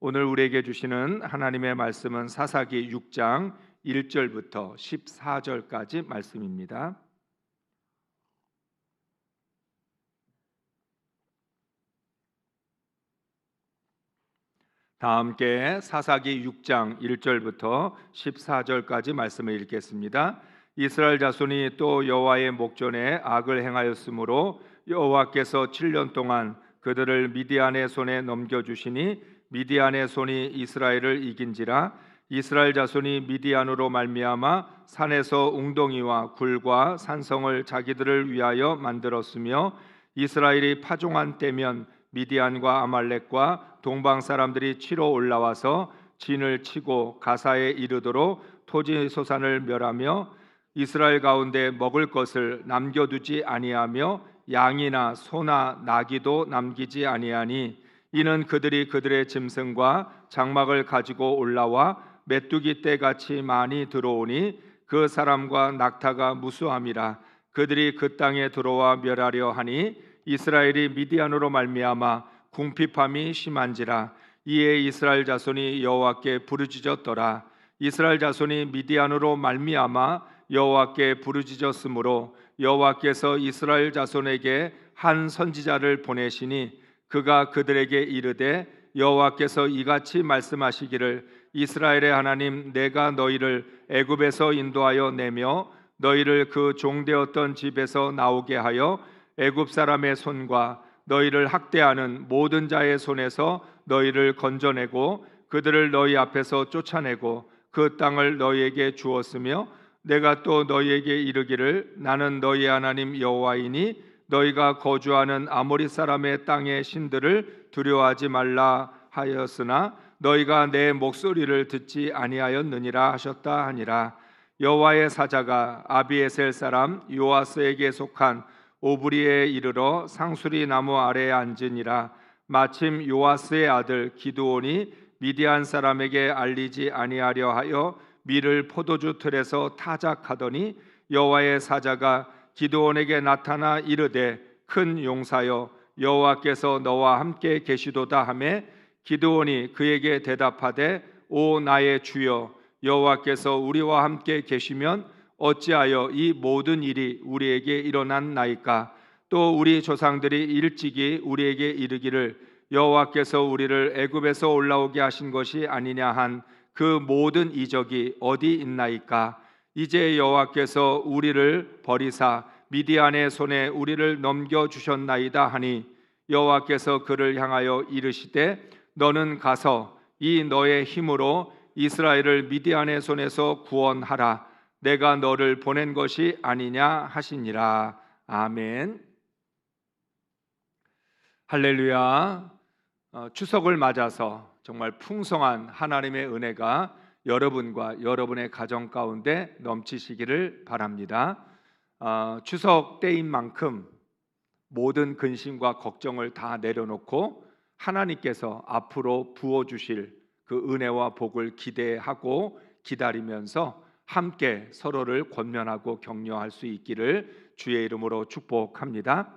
오늘 우리에게 주시는 하나님의 말씀은 사사기 6장 1절부터 14절까지 말씀입니다. 다 함께 사사기 6장 1절부터 14절까지 말씀을 읽겠습니다. 이스라엘 자손이 또 여호와의 목전에 악을 행하였으므로 여호와께서 7년 동안 그들을 미디안의 손에 넘겨 주시니 미디안의 손이 이스라엘을 이긴지라 이스라엘 자손이 미디안으로 말미암아 산에서 웅덩이와 굴과 산성을 자기들을 위하여 만들었으며 이스라엘이 파종한 때면 미디안과 아말렉과 동방 사람들이 치러 올라와서 진을 치고 가사에 이르도록 토지 소산을 멸하며 이스라엘 가운데 먹을 것을 남겨두지 아니하며 양이나 소나 나귀도 남기지 아니하니 이는 그들이 그들의 짐승과 장막을 가지고 올라와 메뚜기 때 같이 많이 들어오니 그 사람과 낙타가 무수함이라. 그들이 그 땅에 들어와 멸하려 하니 이스라엘이 미디안으로 말미암아 궁핍함이 심한지라. 이에 이스라엘 자손이 여호와께 부르짖었더라. 이스라엘 자손이 미디안으로 말미암아 여호와께 부르짖었으므로 여호와께서 이스라엘 자손에게 한 선지자를 보내시니 그가 그들에게 이르되 여호와께서 이같이 말씀하시기를 이스라엘의 하나님 내가 너희를 애굽에서 인도하여 내며 너희를 그 종되었던 집에서 나오게 하여 애굽 사람의 손과 너희를 학대하는 모든 자의 손에서 너희를 건져내고 그들을 너희 앞에서 쫓아내고 그 땅을 너희에게 주었으며 내가 또 너희에게 이르기를 나는 너희 하나님 여호와이니 너희가 거주하는 아모리 사람의 땅의 신들을 두려워하지 말라 하였으나 너희가 내 목소리를 듣지 아니하였느니라 하셨다 하니라. 여호와의 사자가 아비에셀 사람 요아스에게 속한 오브리에 이르러 상수리 나무 아래에 앉으니라. 마침 요아스의 아들 기드온이 미디안 사람에게 알리지 아니하려 하여 밀을 포도주 틀에서 타작하더니 여호와의 사자가 기드온에게 나타나 이르되 큰 용사여 여호와께서 너와 함께 계시도다 하매 기드온이 그에게 대답하되 오 나의 주여 여호와께서 우리와 함께 계시면 어찌하여 이 모든 일이 우리에게 일어났나이까? 또 우리 조상들이 일찍이 우리에게 이르기를 여호와께서 우리를 애굽에서 올라오게 하신 것이 아니냐 한 그 모든 이적이 어디 있나이까 이제 여호와께서 우리를 버리사 미디안의 손에 우리를 넘겨 주셨나이다 하니 여호와께서 그를 향하여 이르시되 너는 가서 이 너의 힘으로 이스라엘을 미디안의 손에서 구원하라. 내가 너를 보낸 것이 아니냐 하시니라. 아멘. 할렐루야. 어, 추석을 맞아서 정말 풍성한 하나님의 은혜가 여러분과 여러분의 가정 가운데 넘치시기를 바랍니다. 어, 추석 때인 만큼 모든 근심과 걱정을 다 내려놓고 하나님께서 앞으로 부어 주실 그 은혜와 복을 기대하고 기다리면서 함께 서로를 권면하고 격려할 수 있기를 주의 이름으로 축복합니다.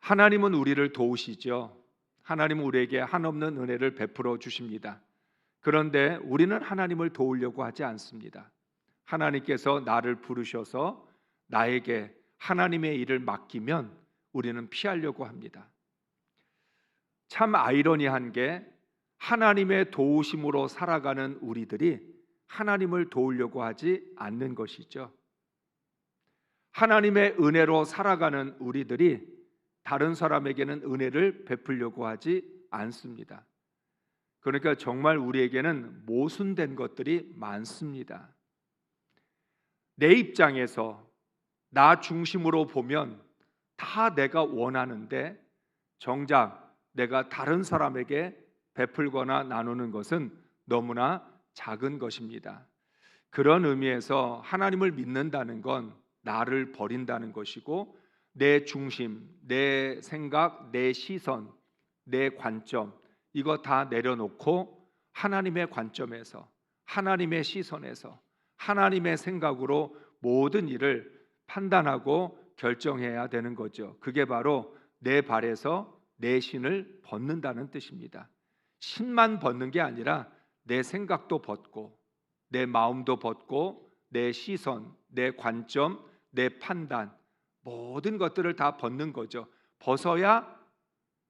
하나님은 우리를 도우시죠. 하나님은 우리에게 한없는 은혜를 베풀어 주십니다. 그런데 우리는 하나님을 도우려고 하지 않습니다. 하나님께서 나를 부르셔서 나에게 하나님의 일을 맡기면 우리는 피하려고 합니다. 참 아이러니한 게 하나님의 도우심으로 살아가는 우리들이 하나님을 도우려고 하지 않는 것이죠. 하나님의 은혜로 살아가는 우리들이 다른 사람에게는 은혜를 베풀려고 하지 않습니다. 그러니까 정말 우리에게는 모순된 것들이 많습니다. 내 입장에서 나 중심으로 보면 다 내가 원하는데 정작 내가 다른 사람에게 베풀거나 나누는 것은 너무나 작은 것입니다. 그런 의미에서 하나님을 믿는다는 건 나를 버린다는 것이고 내 중심, 내 생각, 내 시선, 내 관점 이거 다 내려놓고 하나님의 관점에서 하나님의 시선에서 하나님의 생각으로 모든 일을 판단하고 결정해야 되는 거죠. 그게 바로 내 발에서 내 신을 벗는다는 뜻입니다. 신만 벗는 게 아니라 내 생각도 벗고 내 마음도 벗고 내 시선, 내 관점, 내 판단 모든 것들을 다 벗는 거죠. 벗어야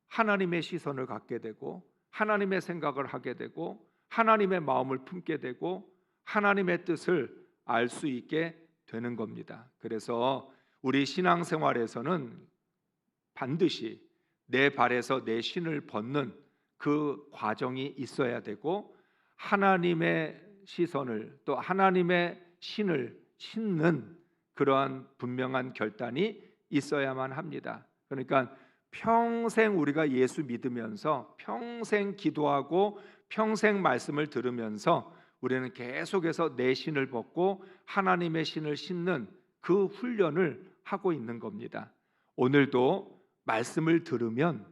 하나님의 시선을 갖게 되고 하나님의 생각을 하게 되고 하나님의 마음을 품게 되고 하나님의 뜻을 알 수 있게 되는 겁니다. 그래서 우리 신앙생활에서는 반드시 내 발에서 내 신을 벗는 그 과정이 있어야 되고 하나님의 시선을 또 하나님의 신을 신는 그러한 분명한 결단이 있어야만 합니다. 그러니까 평생 우리가 예수 믿으면서 평생 기도하고 평생 말씀을 들으면서 우리는 계속해서 내 신을 벗고 하나님의 신을 신는 그 훈련을 하고 있는 겁니다. 오늘도 말씀을 들으면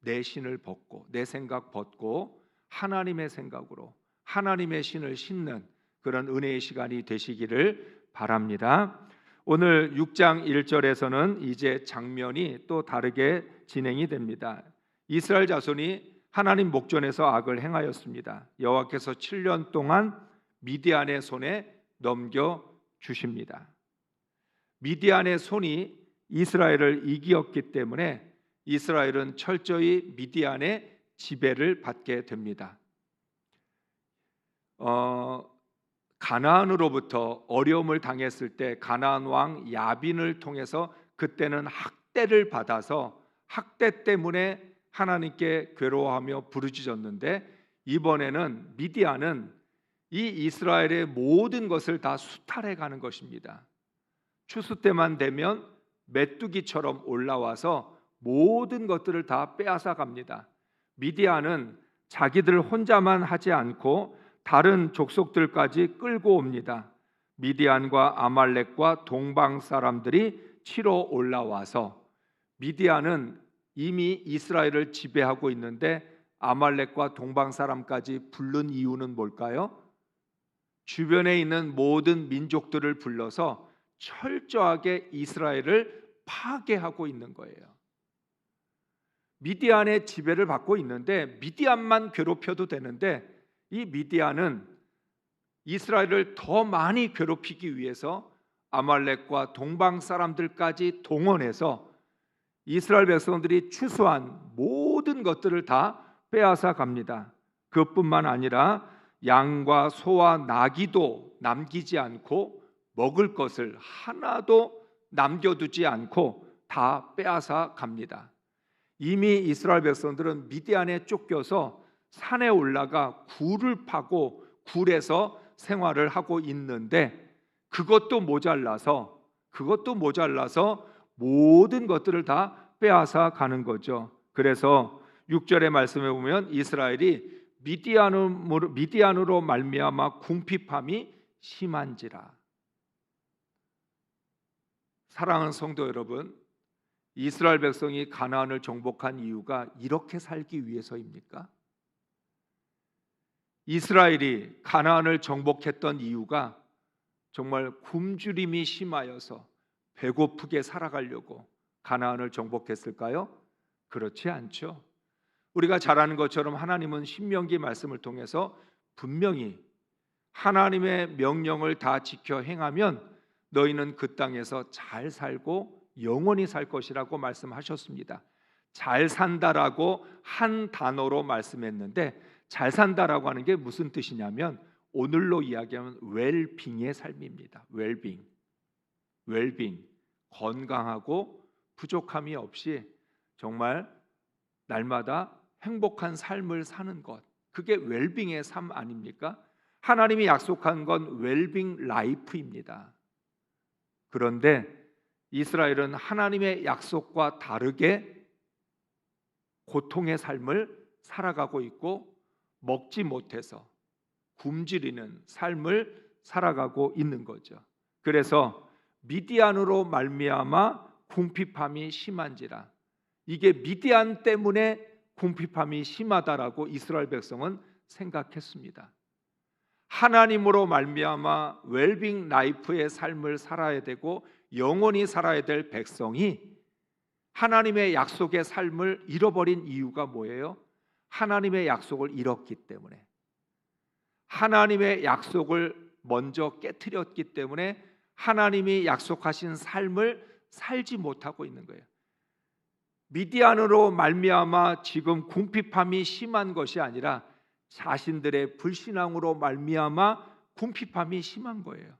내 신을 벗고 내 생각 벗고 하나님의 생각으로 하나님의 신을 신는 그런 은혜의 시간이 되시기를 바랍니다. 오늘 6장 1절에서는 이제 장면이 또 다르게 진행이 됩니다. 이스라엘 자손이 하나님 목전에서 악을 행하였습니다. 여호와께서 7년 동안 미디안의 손에 넘겨 주십니다. 미디안의 손이 이스라엘을 이기었기 때문에 이스라엘은 철저히 미디안의 지배를 받게 됩니다. 어, 가나안으로부터 어려움을 당했을 때 가나안 왕 야빈을 통해서 그때는 학대를 받아서 학대 때문에 하나님께 괴로워하며 부르짖었는데 이번에는 미디안은 이 이스라엘의 모든 것을 다 수탈해 가는 것입니다. 추수 때만 되면 메뚜기처럼 올라와서 모든 것들을 다 빼앗아 갑니다. 미디안은 자기들 혼자만 하지 않고 다른 족속들까지 끌고 옵니다. 미디안과 아말렉과 동방 사람들이 치러 올라와서 미디안은 이미 이스라엘을 지배하고 있는데 아말렉과 동방 사람까지 부른 이유는 뭘까요? 주변에 있는 모든 민족들을 불러서 철저하게 이스라엘을 파괴하고 있는 거예요. 미디안의 지배를 받고 있는데 미디안만 괴롭혀도 되는데 이 미디안은 이스라엘을 더 많이 괴롭히기 위해서 아말렉과 동방 사람들까지 동원해서 이스라엘 백성들이 추수한 모든 것들을 다 빼앗아 갑니다. 그뿐만 아니라 양과 소와 나귀도 남기지 않고 먹을 것을 하나도 남겨두지 않고 다 빼앗아 갑니다. 이미 이스라엘 백성들은 미디안에 쫓겨서 산에 올라가 굴을 파고 굴에서 생활을 하고 있는데 그것도 모자라서 그것도 모자라서 모든 것들을 다 빼앗아 가는 거죠. 그래서 6절의 말씀에 보면 이스라엘이 미디안으로 미디안으로 말미암아 궁핍함이 심한지라. 사랑하는 성도 여러분, 이스라엘 백성이 가나안을 정복한 이유가 이렇게 살기 위해서입니까? 이스라엘이 가나안을 정복했던 이유가 정말 굶주림이 심하여서 배고프게 살아가려고 가나안을 정복했을까요? 그렇지 않죠. 우리가 잘 아는 것처럼 하나님은 신명기 말씀을 통해서 분명히 하나님의 명령을 다 지켜 행하면 너희는 그 땅에서 잘 살고 영원히 살 것이라고 말씀하셨습니다. 잘 산다라고 한 단어로 말씀했는데 잘 산다라고 하는 게 무슨 뜻이냐면 오늘로 이야기하면 웰빙의 삶입니다. 웰빙. 웰빙. 건강하고 부족함이 없이 정말 날마다 행복한 삶을 사는 것. 그게 웰빙의 삶 아닙니까? 하나님이 약속한 건 웰빙 라이프입니다. 그런데 이스라엘은 하나님의 약속과 다르게 고통의 삶을 살아가고 있고 먹지 못해서 굶주리는 삶을 살아가고 있는 거죠. 그래서 미디안으로 말미암아 궁핍함이 심한지라 이게 미디안 때문에 궁핍함이 심하다라고 이스라엘 백성은 생각했습니다. 하나님으로 말미암아 웰빙 라이프의 삶을 살아야 되고 영원히 살아야 될 백성이 하나님의 약속의 삶을 잃어버린 이유가 뭐예요? 하나님의 약속을 잃었기 때문에 하나님의 약속을 먼저 깨뜨렸기 때문에 하나님이 약속하신 삶을 살지 못하고 있는 거예요. 미디안으로 말미암아 지금 궁핍함이 심한 것이 아니라 자신들의 불신앙으로 말미암아 궁핍함이 심한 거예요.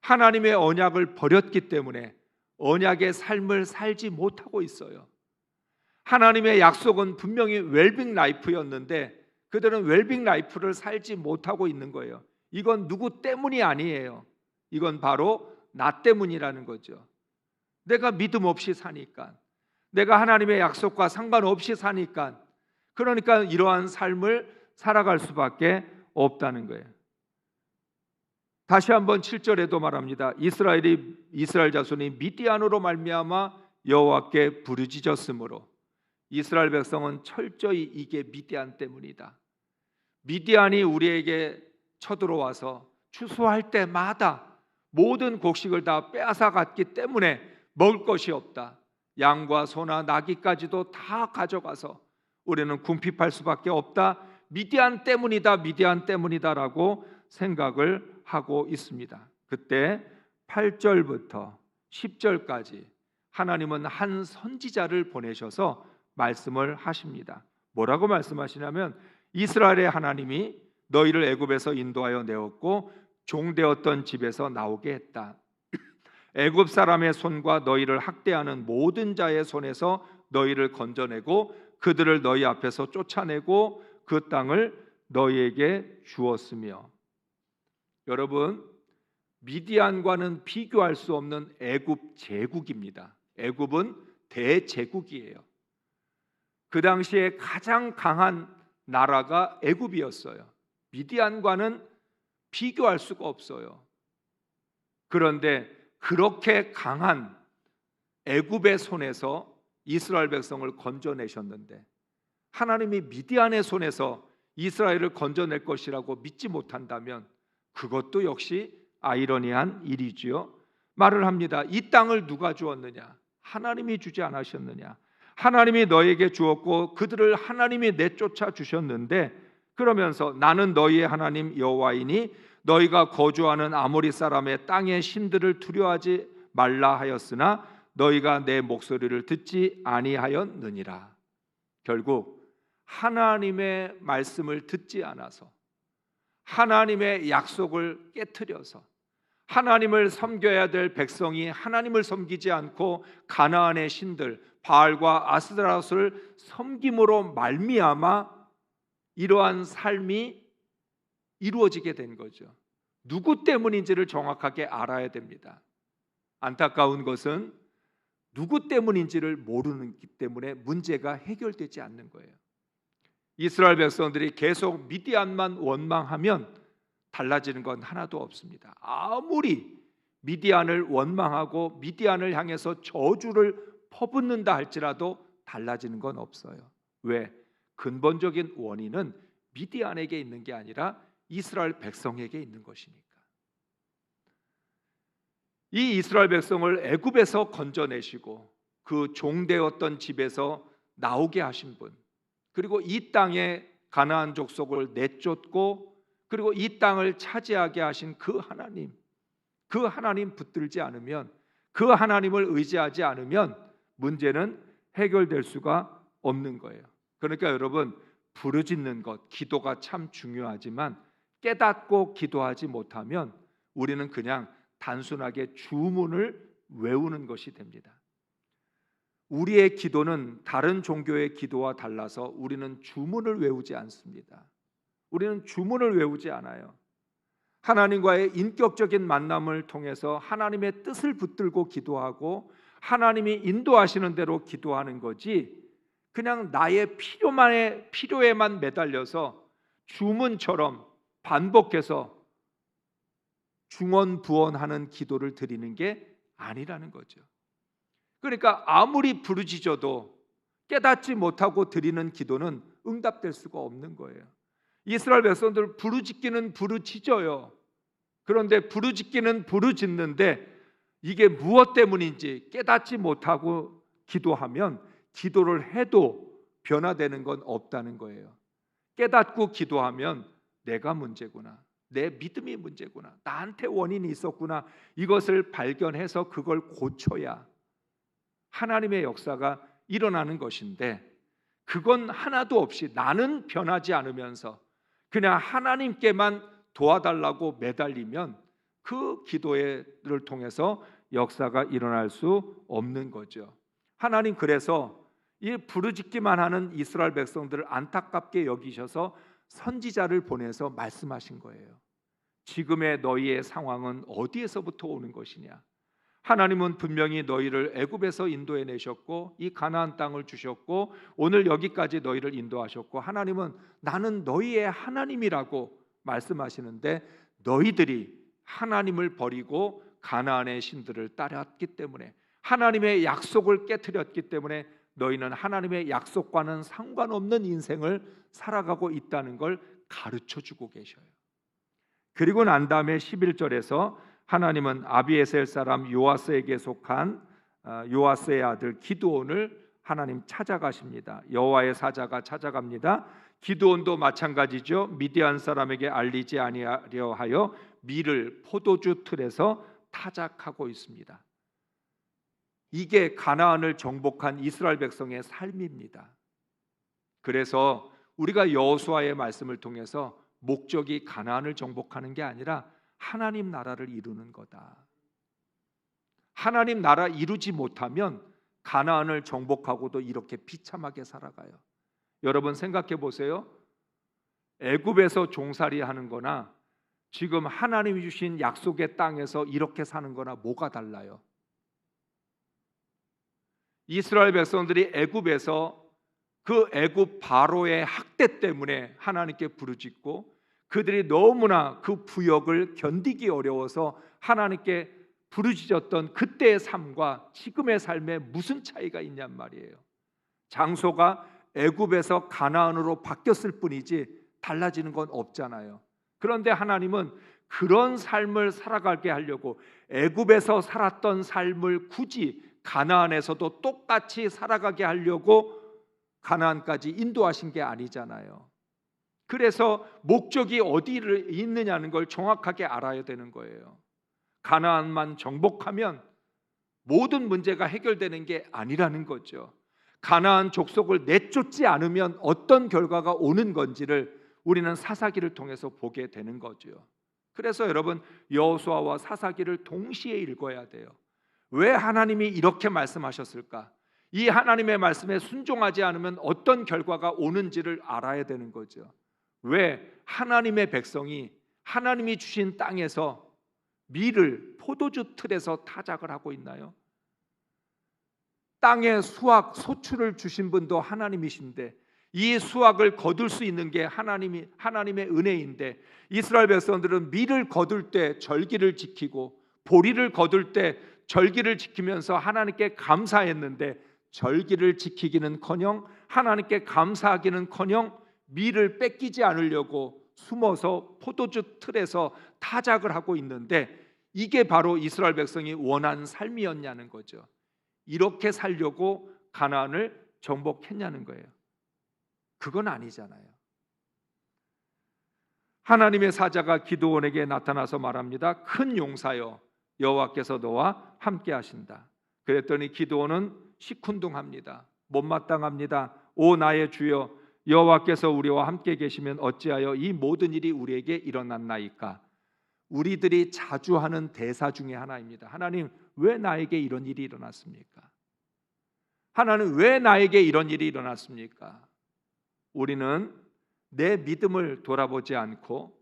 하나님의 언약을 버렸기 때문에 언약의 삶을 살지 못하고 있어요. 하나님의 약속은 분명히 웰빙 라이프였는데 그들은 웰빙 라이프를 살지 못하고 있는 거예요. 이건 누구 때문이 아니에요. 이건 바로 나 때문이라는 거죠. 내가 믿음 없이 사니까 내가 하나님의 약속과 상관없이 사니까 그러니까 이러한 삶을 살아갈 수밖에 없다는 거예요. 다시 한번 7절에도 말합니다. 이스라엘이 이스라엘 자손이 미디안으로 말미암아 여호와께 부르짖었으므로 이스라엘 백성은 철저히 이게 미디안 때문이다. 미디안이 우리에게 쳐들어와서 추수할 때마다 모든 곡식을 다 빼앗아 갔기 때문에 먹을 것이 없다. 양과 소나 나귀까지도 다 가져가서 우리는 궁핍할 수밖에 없다. 미디안 때문이다. 미디안 때문이다라고 생각을 하고 있습니다. 그때 8절부터 10절까지 하나님은 한 선지자를 보내셔서 말씀을 하십니다. 뭐라고 말씀하시냐면 이스라엘의 하나님이 너희를 애굽에서 인도하여 내었고 종되었던 집에서 나오게 했다. 애굽 사람의 손과 너희를 학대하는 모든 자의 손에서 너희를 건져내고 그들을 너희 앞에서 쫓아내고 그 땅을 너희에게 주었으며 여러분 미디안과는 비교할 수 없는 애굽 제국입니다. 애굽은 대제국이에요. 그 당시에 가장 강한 나라가 애굽이었어요. 미디안과는 비교할 수가 없어요. 그런데 그렇게 강한 애굽의 손에서 이스라엘 백성을 건져내셨는데 하나님이 미디안의 손에서 이스라엘을 건져낼 것이라고 믿지 못한다면 그것도 역시 아이러니한 일이지요. 말을 합니다. 이 땅을 누가 주었느냐? 하나님이 주지 않으셨느냐? 하나님이 너에게 주었고 그들을 하나님이 내쫓아 주셨는데 그러면서 나는 너희의 하나님 여호와이니 너희가 거주하는 아모리 사람의 땅의 신들을 두려워하지 말라 하였으나 너희가 내 목소리를 듣지 아니하였느니라. 결국 하나님의 말씀을 듣지 않아서 하나님의 약속을 깨뜨려서 하나님을 섬겨야 될 백성이 하나님을 섬기지 않고 가나안의 신들 바알과 아스드라스를 섬김으로 말미암아 이러한 삶이 이루어지게 된 거죠. 누구 때문인지를 정확하게 알아야 됩니다. 안타까운 것은 누구 때문인지를 모르는 기 때문에 문제가 해결되지 않는 거예요. 이스라엘 백성들이 계속 미디안만 원망하면 달라지는 건 하나도 없습니다. 아무리 미디안을 원망하고 미디안을 향해서 저주를 퍼붓는다 할지라도 달라지는 건 없어요. 왜? 근본적인 원인은 미디안에게 있는 게 아니라 이스라엘 백성에게 있는 것이니까. 이 이스라엘 백성을 애굽에서 건져내시고 그 종되었던 집에서 나오게 하신 분, 그리고 이 땅에 가나안 족속을 내쫓고 그리고 이 땅을 차지하게 하신 그 하나님, 그 하나님 붙들지 않으면 그 하나님을 의지하지 않으면 문제는 해결될 수가 없는 거예요. 그러니까 여러분 부르짖는 것, 기도가 참 중요하지만 깨닫고 기도하지 못하면 우리는 그냥 단순하게 주문을 외우는 것이 됩니다. 우리의 기도는 다른 종교의 기도와 달라서 우리는 주문을 외우지 않습니다. 우리는 주문을 외우지 않아요. 하나님과의 인격적인 만남을 통해서 하나님의 뜻을 붙들고 기도하고 하나님이 인도하시는 대로 기도하는 거지 그냥 나의 필요만에 필요에만 매달려서 주문처럼 반복해서 중언부언하는 기도를 드리는 게 아니라는 거죠. 그러니까 아무리 부르짖어도 깨닫지 못하고 드리는 기도는 응답될 수가 없는 거예요. 이스라엘 백성들 부르짖기는 부르짖어요. 그런데 부르짖기는 부르짖는데 이게 무엇 때문인지 깨닫지 못하고 기도하면 기도를 해도 변화되는 건 없다는 거예요. 깨닫고 기도하면 내가 문제구나. 내 믿음이 문제구나. 나한테 원인이 있었구나. 이것을 발견해서 그걸 고쳐야 하나님의 역사가 일어나는 것인데 그건 하나도 없이 나는 변하지 않으면서 그냥 하나님께만 도와달라고 매달리면 그 기도를 통해서 역사가 일어날 수 없는 거죠. 하나님 그래서 이 부르짖기만 하는 이스라엘 백성들을 안타깝게 여기셔서 선지자를 보내서 말씀하신 거예요. 지금의 너희의 상황은 어디에서부터 오는 것이냐? 하나님은 분명히 너희를 애굽에서 인도해 내셨고 이 가나안 땅을 주셨고 오늘 여기까지 너희를 인도하셨고 하나님은 나는 너희의 하나님이라고 말씀하시는데 너희들이 하나님을 버리고 가나안의 신들을 따랐기 때문에 하나님의 약속을 깨뜨렸기 때문에 너희는 하나님의 약속과는 상관없는 인생을 살아가고 있다는 걸 가르쳐 주고 계셔요. 그리고 난 다음에 11절에서 하나님은 아비에셀 사람 요아스에게 속한 아, 요아스의 아들 기드온을 하나님 찾아가십니다. 여호와의 사자가 찾아갑니다. 기드온도 마찬가지죠. 미디안 사람에게 알리지 아니하려 하여 밀을 포도주 틀에서 타작하고 있습니다. 이게 가나안을 정복한 이스라엘 백성의 삶입니다. 그래서 우리가 여호수아의 말씀을 통해서 목적이 가나안을 정복하는 게 아니라 하나님 나라를 이루는 거다. 하나님 나라 이루지 못하면 가나안을 정복하고도 이렇게 비참하게 살아가요. 여러분 생각해 보세요. 애굽에서 종살이 하는 거나 지금 하나님이 주신 약속의 땅에서 이렇게 사는 거나 뭐가 달라요? 이스라엘 백성들이 애굽에서 그 애굽 바로의 학대 때문에 하나님께 부르짖고 그들이 너무나 그 부역을 견디기 어려워서 하나님께 부르짖었던 그때의 삶과 지금의 삶에 무슨 차이가 있냔 말이에요. 장소가 애굽에서 가나안으로 바뀌었을 뿐이지 달라지는 건 없잖아요. 그런데 하나님은 그런 삶을 살아가게 하려고 애굽에서 살았던 삶을 굳이 가나안에서도 똑같이 살아가게 하려고 가나안까지 인도하신 게 아니잖아요. 그래서 목적이 어디를 있느냐는 걸 정확하게 알아야 되는 거예요. 가나안만 정복하면 모든 문제가 해결되는 게 아니라는 거죠. 가나안 족속을 내쫓지 않으면 어떤 결과가 오는 건지를 우리는 사사기를 통해서 보게 되는 거죠. 그래서 여러분 여호수아와 사사기를 동시에 읽어야 돼요. 왜 하나님이 이렇게 말씀하셨을까? 이 하나님의 말씀에 순종하지 않으면 어떤 결과가 오는지를 알아야 되는 거죠. 왜 하나님의 백성이 하나님이 주신 땅에서 밀을 포도주 틀에서 타작을 하고 있나요? 땅에 수확 소출을 주신 분도 하나님이신데 이 수확을 거둘 수 있는 게 하나님이 하나님의 은혜인데 이스라엘 백성들은 밀을 거둘 때 절기를 지키고 보리를 거둘 때 절기를 지키면서 하나님께 감사했는데 절기를 지키기는커녕 하나님께 감사하기는커녕 밀을 뺏기지 않으려고 숨어서 포도주 틀에서 타작을 하고 있는데 이게 바로 이스라엘 백성이 원한 삶이었냐는 거죠. 이렇게 살려고 가나안을 정복했냐는 거예요. 그건 아니잖아요. 하나님의 사자가 기도원에게 나타나서 말합니다. 큰 용사여 여호와께서 너와 함께 하신다. 그랬더니 기도원은 시큰둥합니다. 못마땅합니다. 오 나의 주여 여호와께서 우리와 함께 계시면 어찌하여 이 모든 일이 우리에게 일어났나이까? 우리들이 자주 하는 대사 중에 하나입니다. 하나님 왜 나에게 이런 일이 일어났습니까? 하나님 왜 나에게 이런 일이 일어났습니까? 우리는 내 믿음을 돌아보지 않고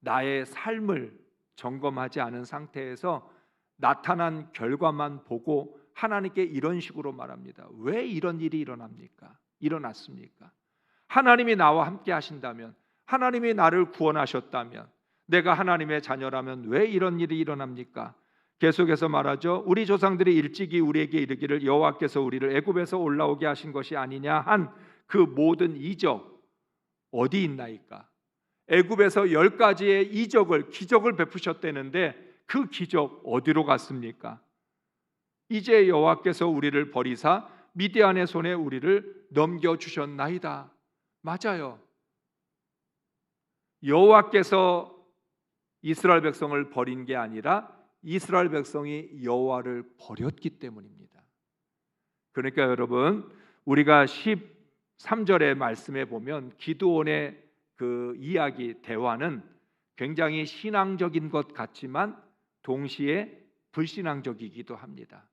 나의 삶을 점검하지 않은 상태에서 나타난 결과만 보고 하나님께 이런 식으로 말합니다. 왜 이런 일이 일어납니까? 일어났습니까? 하나님이 나와 함께 하신다면, 하나님이 나를 구원하셨다면, 내가 하나님의 자녀라면 왜 이런 일이 일어납니까? 계속해서 말하죠. 우리 조상들이 일찍이 우리에게 이르기를 여호와께서 우리를 애굽에서 올라오게 하신 것이 아니냐 한 그 모든 이적 어디 있나이까? 애굽에서 열 가지의 이적을 기적을 베푸셨다는데 그 기적 어디로 갔습니까? 이제 여호와께서 우리를 버리사 미디안의 손에 우리를 넘겨 주셨나이다. 맞아요. 여호와께서 이스라엘 백성을 버린 게 아니라 이스라엘 백성이 여호와를 버렸기 때문입니다. 그러니까 여러분 우리가 13절의 말씀에 보면 기도원의 그 이야기 대화는 굉장히 신앙적인 것 같지만 동시에 불신앙적이기도 합니다.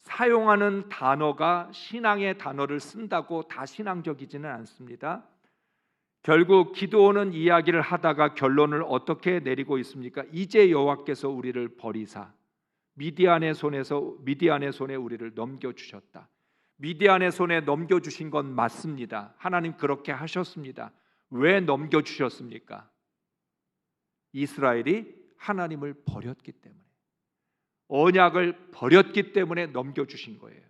사용하는 단어가 신앙의 단어를 쓴다고 다 신앙적이지는 않습니다. 결국 기도원은 이야기를 하다가 결론을 어떻게 내리고 있습니까? 이제 여호와께서 우리를 버리사 미디안의 손에서 미디안의 손에 우리를 넘겨 주셨다. 미디안의 손에 넘겨 주신 건 맞습니다. 하나님 그렇게 하셨습니다. 왜 넘겨 주셨습니까? 이스라엘이 하나님을 버렸기 때문에 언약을 버렸기 때문에 넘겨 주신 거예요.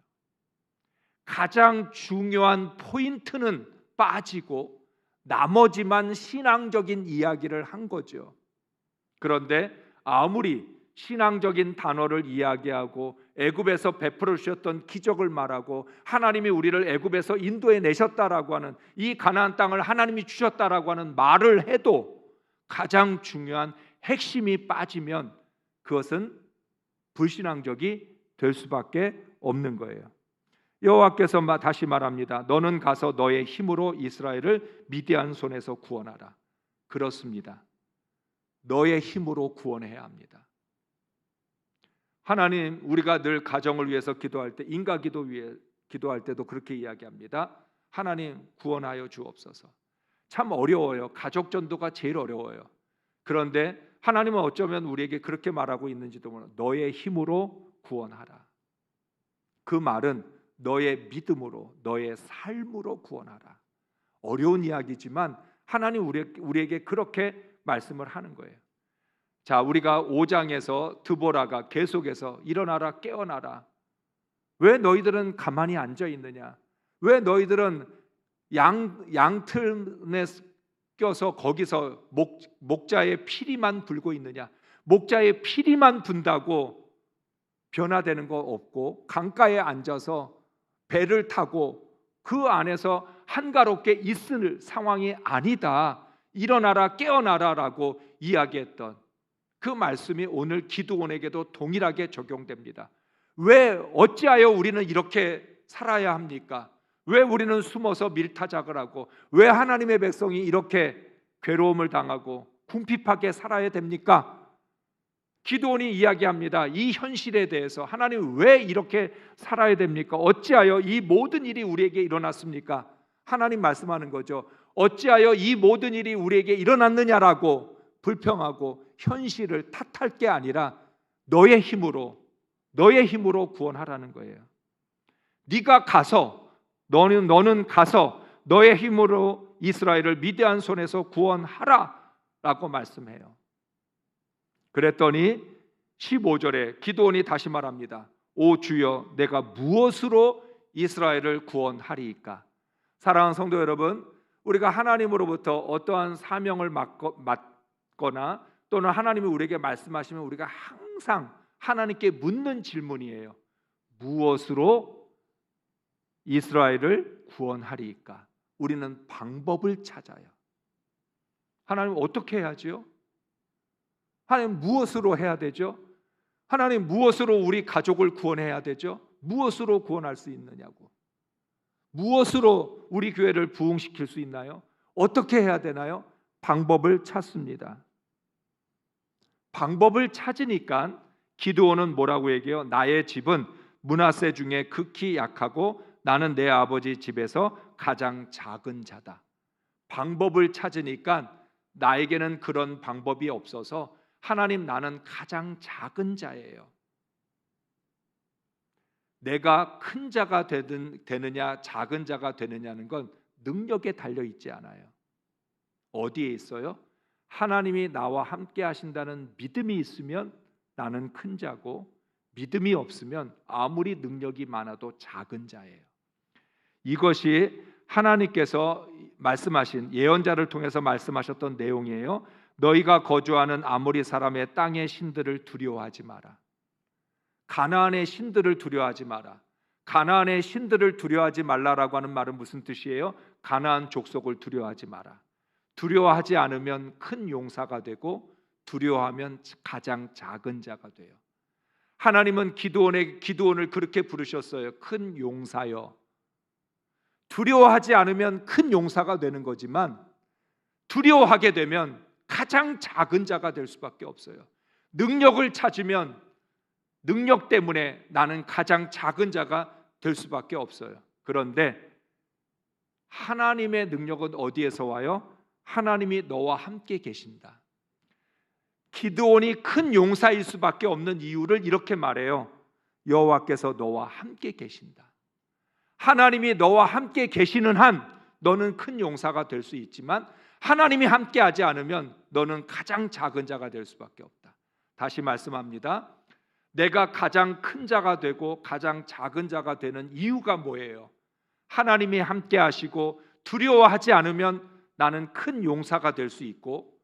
가장 중요한 포인트는 빠지고 나머지만 신앙적인 이야기를 한 거죠. 그런데 아무리 신앙적인 단어를 이야기하고 애굽에서 베풀어 주셨던 기적을 말하고 하나님이 우리를 애굽에서 인도해 내셨다라고 하는 이 가나안 땅을 하나님이 주셨다라고 하는 말을 해도 가장 중요한 핵심이 빠지면 그것은 불신앙적이 될 수밖에 없는 거예요. 여호와께서 다시 말합니다. 너는 가서 너의 힘으로 이스라엘을 미디안 손에서 구원하라. 그렇습니다. 너의 힘으로 구원해야 합니다. 하나님, 우리가 늘 가정을 위해서 기도할 때, 인가 기도 위해 기도할 때도 그렇게 이야기합니다. 하나님 구원하여 주옵소서. 참 어려워요. 가족 전도가 제일 어려워요. 그런데 하나님은 어쩌면 우리에게 그렇게 말하고 있는지도 몰라. 너의 힘으로 구원하라. 그 말은 너의 믿음으로 너의 삶으로 구원하라. 어려운 이야기지만 하나님 우리에게 그렇게 말씀을 하는 거예요. 자, 우리가 5장에서 드보라가 계속해서 일어나라 깨어나라. 왜 너희들은 가만히 앉아 있느냐? 왜 너희들은 양 양틀에 껴서 거기서 목 목자의 피리만 불고 있느냐? 목자의 피리만 분다고 변화되는 거 없고 강가에 앉아서 배를 타고 그 안에서 한가롭게 있을 상황이 아니다. 일어나라 깨어나라라고 이야기했던 그 말씀이 오늘 기도원에게도 동일하게 적용됩니다. 왜 어찌하여 우리는 이렇게 살아야 합니까? 왜 우리는 숨어서 밀타작을 하고 왜 하나님의 백성이 이렇게 괴로움을 당하고 궁핍하게 살아야 됩니까? 기도원이 이야기합니다. 이 현실에 대해서 하나님 왜 이렇게 살아야 됩니까? 어찌하여 이 모든 일이 우리에게 일어났습니까? 하나님 말씀하는 거죠. 어찌하여 이 모든 일이 우리에게 일어났느냐라고 불평하고 현실을 탓할 게 아니라 너의 힘으로 너의 힘으로 구원하라는 거예요. 네가 가서 너는 너는 가서 너의 힘으로 이스라엘을 미대한 손에서 구원하라라고 말씀해요. 그랬더니 15절에 기도원이 다시 말합니다. 오 주여 내가 무엇으로 이스라엘을 구원하리이까? 사랑하는 성도 여러분, 우리가 하나님으로부터 어떠한 사명을 맡 거나 또는 하나님이 우리에게 말씀하시면 우리가 항상 하나님께 묻는 질문이에요. 무엇으로 이스라엘을 구원하리이까? 우리는 방법을 찾아요. 하나님 어떻게 해야지요? 하나님 무엇으로 해야 되죠? 하나님 무엇으로 우리 가족을 구원해야 되죠? 무엇으로 구원할 수 있느냐고. 무엇으로 우리 교회를 부흥시킬 수 있나요? 어떻게 해야 되나요? 방법을 찾습니다. 방법을 찾으니까 기도원은 뭐라고 얘기해요? 나의 집은 문하세 중에 극히 약하고 나는 내 아버지 집에서 가장 작은 자다. 방법을 찾으니까 나에게는 그런 방법이 없어서 하나님 나는 가장 작은 자예요. 내가 큰 자가 되든, 되느냐 작은 자가 되느냐는 건 능력에 달려 있지 않아요. 어디에 있어요? 하나님이 나와 함께 하신다는 믿음이 있으면 나는 큰 자고 믿음이 없으면 아무리 능력이 많아도 작은 자예요. 이것이 하나님께서 말씀하신 예언자를 통해서 말씀하셨던 내용이에요. 너희가 거주하는 아모리 사람의 땅의 신들을 두려워하지 마라. 가나안의 신들을 두려워하지 마라. 가나안의 신들을 두려워하지 말라라고 하는 말은 무슨 뜻이에요? 가나안 족속을 두려워하지 마라. 두려워하지 않으면 큰 용사가 되고 두려워하면 가장 작은 자가 돼요. 하나님은 기도원의 기도원을 그렇게 부르셨어요. 큰 용사여. 두려워하지 않으면 큰 용사가 되는 거지만 두려워하게 되면 가장 작은 자가 될 수밖에 없어요. 능력을 찾으면 능력 때문에 나는 가장 작은 자가 될 수밖에 없어요. 그런데 하나님의 능력은 어디에서 와요? 하나님이 너와 함께 계신다. 기드온이 큰 용사일 수밖에 없는 이유를 이렇게 말해요. 여호와께서 너와 함께 계신다. 하나님이 너와 함께 계시는 한 너는 큰 용사가 될 수 있지만 하나님이 함께 하지 않으면 너는 가장 작은 자가 될 수밖에 없다. 다시 말씀합니다. 내가 가장 큰 자가 되고 가장 작은 자가 되는 이유가 뭐예요? 하나님이 함께 하시고 두려워하지 않으면 나는 큰 용사가 될 수 있고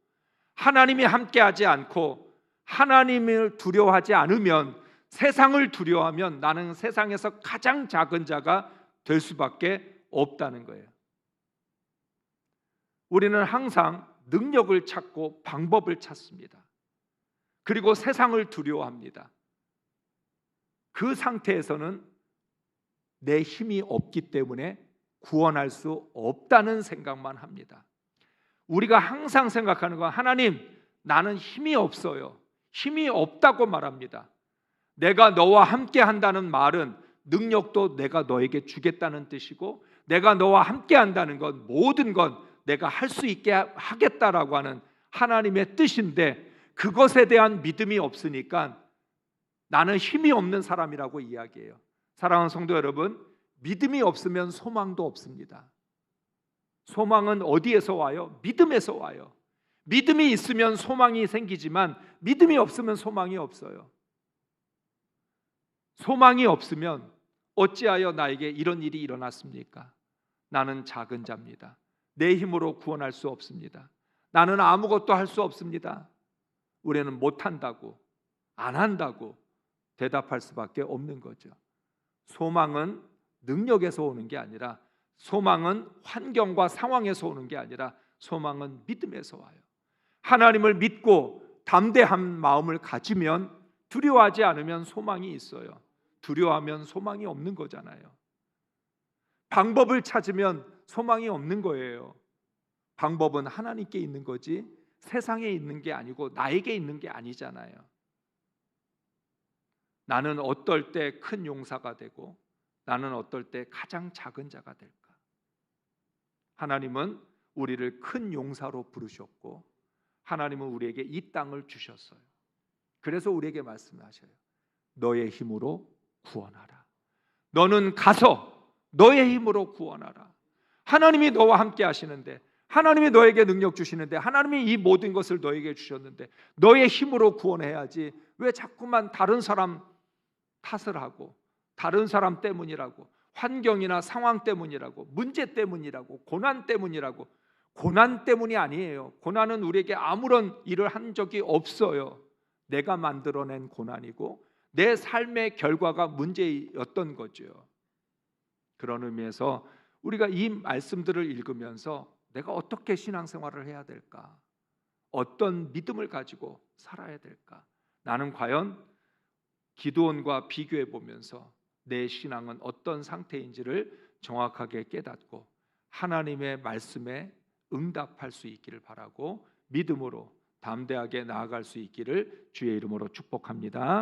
하나님이 함께 하지 않고 하나님을 두려워하지 않으면 세상을 두려워하면 나는 세상에서 가장 작은 자가 될 수밖에 없다는 거예요. 우리는 항상 능력을 찾고 방법을 찾습니다. 그리고 세상을 두려워합니다. 그 상태에서는 내 힘이 없기 때문에 구원할 수 없다는 생각만 합니다. 우리가 항상 생각하는 건 하나님, 나는 힘이 없어요. 힘이 없다고 말합니다. 내가 너와 함께 한다는 말은 능력도 내가 너에게 주겠다는 뜻이고 내가 너와 함께 한다는 건 모든 건 내가 할 수 있게 하겠다라고 하는 하나님의 뜻인데 그것에 대한 믿음이 없으니까 나는 힘이 없는 사람이라고 이야기해요. 사랑하는 성도 여러분, 믿음이 없으면 소망도 없습니다. 소망은 어디에서 와요? 믿음에서 와요. 믿음이 있으면 소망이 생기지만 믿음이 없으면 소망이 없어요. 소망이 없으면 어찌하여 나에게 이런 일이 일어났습니까? 나는 작은 자입니다. 내 힘으로 구원할 수 없습니다. 나는 아무것도 할 수 없습니다. 우리는 못한다고, 안 한다고 대답할 수밖에 없는 거죠. 소망은 능력에서 오는 게 아니라 소망은 환경과 상황에서 오는 게 아니라 소망은 믿음에서 와요. 하나님을 믿고 담대한 마음을 가지면 두려워하지 않으면 소망이 있어요. 두려워하면 소망이 없는 거잖아요. 방법을 찾으면 소망이 없는 거예요. 방법은 하나님께 있는 거지 세상에 있는 게 아니고 나에게 있는 게 아니잖아요. 나는 어떨 때 큰 용사가 되고 나는 어떨 때 가장 작은 자가 될까? 하나님은 우리를 큰 용사로 부르셨고 하나님은 우리에게 이 땅을 주셨어요. 그래서 우리에게 말씀하셔요. 너의 힘으로 구원하라. 너는 가서 너의 힘으로 구원하라. 하나님이 너와 함께 하시는데 하나님이 너에게 능력 주시는데 하나님이 이 모든 것을 너에게 주셨는데 너의 힘으로 구원해야지 왜 자꾸만 다른 사람 탓을 하고 다른 사람 때문이라고 환경이나 상황 때문이라고 문제 때문이라고 고난 때문이라고 고난 때문이 아니에요. 고난은 우리에게 아무런 일을 한 적이 없어요. 내가 만들어낸 고난이고 내 삶의 결과가 문제였던 거죠. 그런 의미에서 우리가 이 말씀들을 읽으면서 내가 어떻게 신앙생활을 해야 될까? 어떤 믿음을 가지고 살아야 될까? 나는 과연 기도원과 비교해 보면서 내 신앙은 어떤 상태인지를 정확하게 깨닫고 하나님의 말씀에 응답할 수 있기를 바라고 믿음으로 담대하게 나아갈 수 있기를 주의 이름으로 축복합니다.